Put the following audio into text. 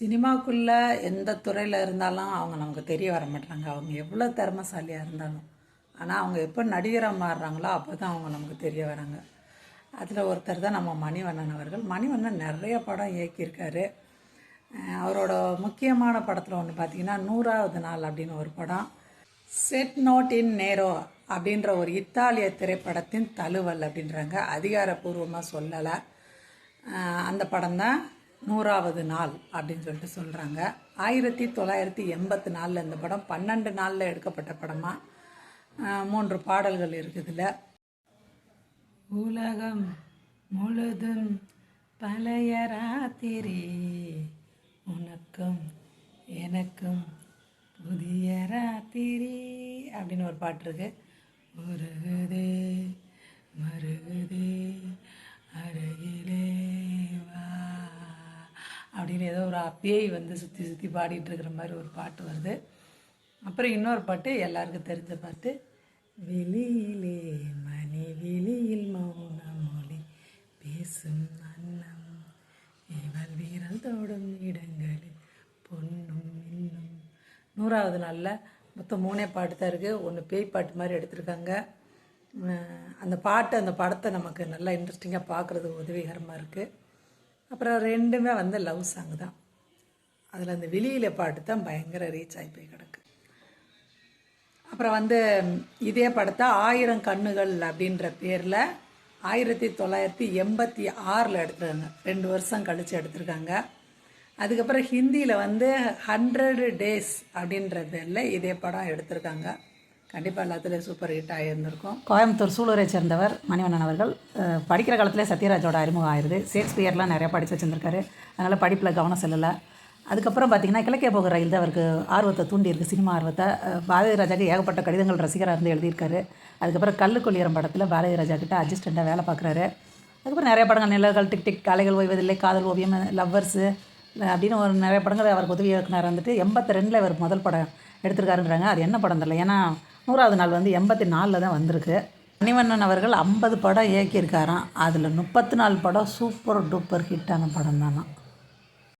சினிமாக்குள்ளே எந்த துறையில் இருந்தாலும் அவங்க நமக்கு தெரிய வர மாட்டாங்க அவங்க எவ்வளோ திறமசாலியாக இருந்தாலும். ஆனால் அவங்க எப்போ நடிகராக மாறுறாங்களோ அப்போ தான் அவங்க நமக்கு தெரிய வராங்க. அதில் ஒருத்தர் தான் நம்ம மணிவண்ணன் அவர்கள். மணிவண்ணன் நிறைய படம் இயக்கியிருக்காரு. அவரோட முக்கியமான படத்தில் ஒன்று பார்த்தீங்கன்னா நூறாவது நாள் அப்படின்னு ஒரு படம். செட் நோட் இன் நேரோ அப்படின்ற ஒரு இத்தாலிய திரைப்படத்தின் தழுவல் அப்படின்றாங்க. அதிகாரப்பூர்வமாக சொல்லலை. அந்த படம் தான் நூறாவது நாள் அப்படின்னு சொல்லிட்டு சொல்கிறாங்க ஆயிரத்தி தொள்ளாயிரத்தி எண்பத்தி நாலில் இந்த படம் பன்னெண்டு நாளில் எடுக்கப்பட்ட படமாக மூன்று பாடல்கள் இருக்குதுல. உலகம் முழுதும் பழைய ராத்திரி. உனக்கும் எனக்கும் புதிய ராத்திரி அப்படின்னு ஒரு பாட்டு இருக்கு. மருகுதே மருகுதே அப்படின்னு ஏதோ ஒரு பேய் வந்து சுற்றி சுற்றி பாடிட்டு இருக்கிற மாதிரி ஒரு பாட்டு வருது. அப்புறம் இன்னொரு பாட்டு எல்லாருக்கும் தெரிஞ்ச பாட்டு. வெளியிலே மணி வெளியில் மௌன மொழி பேசும் அன்னம். இவள் வீரல் தோடும் இடங்களில் பொண்ணும் இன்னும். நூறாவது நாளில் மொத்தம் மூணே பாட்டு தான் இருக்குது ஒன்று பேய் பாட்டு மாதிரி எடுத்திருக்காங்க. அந்த பாட்டு அந்த படத்தை நமக்கு நல்லா இன்ட்ரெஸ்டிங்காக பார்க்குறது உதவிகரமாக இருக்குது அப்புறம் ரெண்டுமே வந்து லவ் சாங் தான். அதில் அந்த வெளியில் பாட்டு தான் பயங்கர ரீச் ஆகி போய் கிடக்கு. அப்புறம் வந்து இதே படத்தை ஆயிரம் கண்ணுகள் அப்படின்ற பேரில் ஆயிரத்தி தொள்ளாயிரத்தி எண்பத்தி ஆறில் எடுத்துருக்காங்க. ரெண்டு வருஷம் கழித்து எடுத்திருக்காங்க. அதுக்கப்புறம் ஹிந்தியில் வந்து ஹண்ட்ரடு டேஸ் அப்படின்ற பேரில் இதே படம் எடுத்திருக்காங்க. கண்டிப்பாக எல்லாத்துலேயும் சூப்பர் ஹிட் ஆகியிருந்திருக்கும் கோயம்புத்தூர் சூலூரை சேர்ந்தவர் மணிவண்ணன் அவர்கள். படிக்கிற காலத்திலே சத்யராஜோட அறிமுகம் ஆயிடுது ஷேக்ஸ்பியர்லாம் நிறையா படித்து வச்சுருந்துருக்காரு. அதனால் படிப்பில் கவனம் செல்லலை. அதுக்கப்புறம் பார்த்தீங்கன்னா கிழக்கே போகிற ரயில் தான் அவருக்கு ஆர்வத்தை தூண்டியிருக்கு சினிமா ஆர்வத்தை. பாரதி ராஜாக்கு ஏகப்பட்ட கடிதங்கள் ரசிகராக இருந்து எழுதியிருக்காரு. அதுக்கப்புறம் கல்லுக்கொள்ளியரம் படத்தில் பாரதி ராஜா கிட்ட அசிஸ்டண்ட்டாக வேலை பார்க்குறாரு அதுக்கப்புறம் நிறைய படங்கள் நிலங்கள் டிக் டிக் காலைகள் ஓய்வதில்லை காதல் ஓவியம் லவ்வர்ஸு அப்படின்னு ஒரு நிறைய படங்கள் அவருக்கு உதவி இயக்குனர் வந்துட்டு எண்பத்தி ரெண்டில் இவர் முதல் படம் எடுத்திருக்காருன்றாங்க. அது என்ன படம் தெரியல? ஏன்னா நூறாவது நாள் வந்து எண்பத்தி நாலில் தான் வந்திருக்கு. மணிவண்ணன் அவர்கள் ஐம்பது படம் இயக்கியிருக்காராம். அதில் முப்பத்தி நாலு படம் சூப்பர் டூப்பர் ஹிட்டான படம் தானா